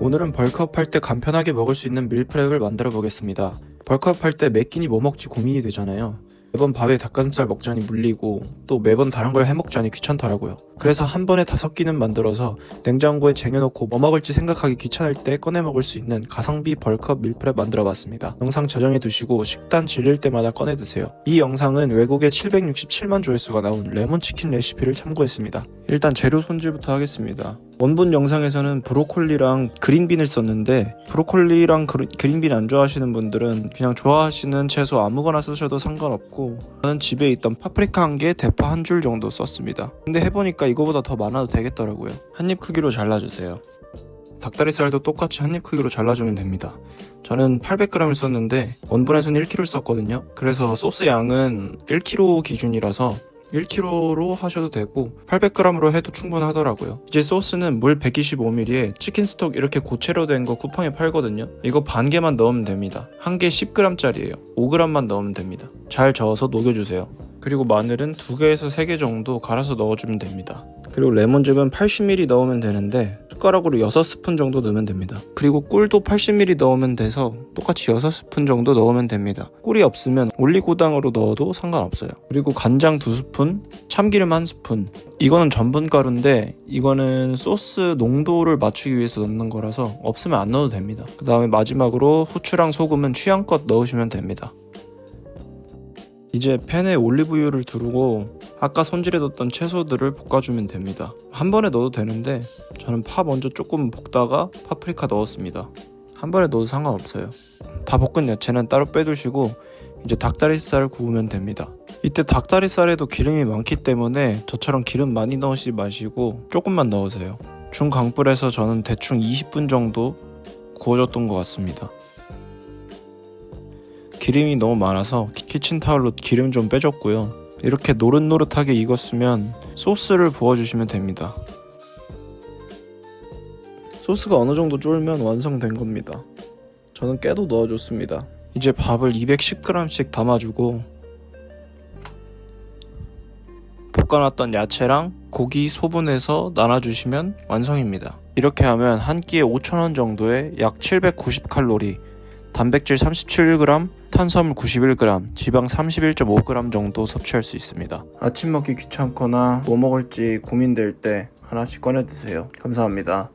오늘은 벌크업 할 때 간편하게 먹을 수 있는 밀프렙을 만들어 보겠습니다. 벌크업 할때몇 끼니 뭐 먹지 고민이 되잖아요. 매번 밥에 닭가슴살 먹자니 물리고 또 매번 다른 걸 해먹자니 귀찮더라고요. 그래서 한 번에 다섯 끼는 만들어서 냉장고에 쟁여놓고 뭐 먹을지 생각하기 귀찮을 때 꺼내 먹을 수 있는 가성비 벌크업 밀프렙 만들어 봤습니다. 영상 저장해 두시고 식단 질릴 때마다 꺼내 드세요. 이 영상은 외국에 767만 조회수가 나온 레몬치킨 레시피를 참고했습니다. 일단 재료 손질부터 하겠습니다. 원본 영상에서는 브로콜리랑 그린빈을 썼는데 브로콜리랑 그린빈 안 좋아하시는 분들은 그냥 좋아하시는 채소 아무거나 쓰셔도 상관없고 저는 집에 있던 파프리카 한 개, 대파 한 줄 정도 썼습니다. 근데 해보니까 이거보다 더 많아도 되겠더라고요. 한 입 크기로 잘라주세요. 닭다리살도 똑같이 한 입 크기로 잘라주면 됩니다. 저는 800g을 썼는데 원본에서는 1kg를 썼거든요. 그래서 소스 양은 1kg 기준이라서 1kg로 하셔도 되고 800g으로 해도 충분하더라고요. 이제 소스는 물 125ml에 치킨 스톡 이렇게 고체로 된 거 쿠팡에 팔거든요. 이거 반 개만 넣으면 됩니다. 한 개 10g짜리예요. 5g만 넣으면 됩니다. 잘 저어서 녹여주세요. 그리고 마늘은 2개에서 3개 정도 갈아서 넣어주면 됩니다. 그리고 레몬즙은 80ml 넣으면 되는데 숟가락으로 6스푼 정도 넣으면 됩니다. 그리고 꿀도 80ml 넣으면 돼서 똑같이 6스푼 정도 넣으면 됩니다. 꿀이 없으면 올리고당으로 넣어도 상관없어요. 그리고 간장 2스푼, 참기름 1스푼. 이거는 전분 가루인데 이거는 소스 농도를 맞추기 위해서 넣는 거라서 없으면 안 넣어도 됩니다. 그 다음에 마지막으로 후추랑 소금은 취향껏 넣으시면 됩니다. 이제 팬에 올리브유를 두르고 아까 손질해뒀던 채소들을 볶아주면 됩니다. 한 번에 넣어도 되는데 저는 파 먼저 조금 볶다가 파프리카 넣었습니다. 한 번에 넣어도 상관없어요. 다 볶은 야채는 따로 빼두시고 이제 닭다리살 구우면 됩니다. 이때 닭다리살에도 기름이 많기 때문에 저처럼 기름 많이 넣으시지 마시고 조금만 넣으세요. 중강불에서 저는 대충 20분 정도 구워줬던 것 같습니다. 기름이 너무 많아서 키- 키친타올로 기름 좀 빼줬고요. 이렇게 노릇노릇하게 익었으면 소스를 부어주시면 됩니다. 소스가 어느 정도 쫄면 완성된 겁니다. 저는 깨도 넣어줬습니다. 이제 밥을 210g씩 담아주고 볶아놨던 야채랑 고기 소분해서 나눠주시면 완성입니다. 이렇게 하면 한 끼에 5,000원 정도에 약 790칼로리, 단백질 37g, 탄수화물 91g, 지방 31.5g 정도 섭취할 수 있습니다. 아침 먹기 귀찮거나 뭐 먹을지 고민될 때 하나씩 꺼내 드세요. 감사합니다.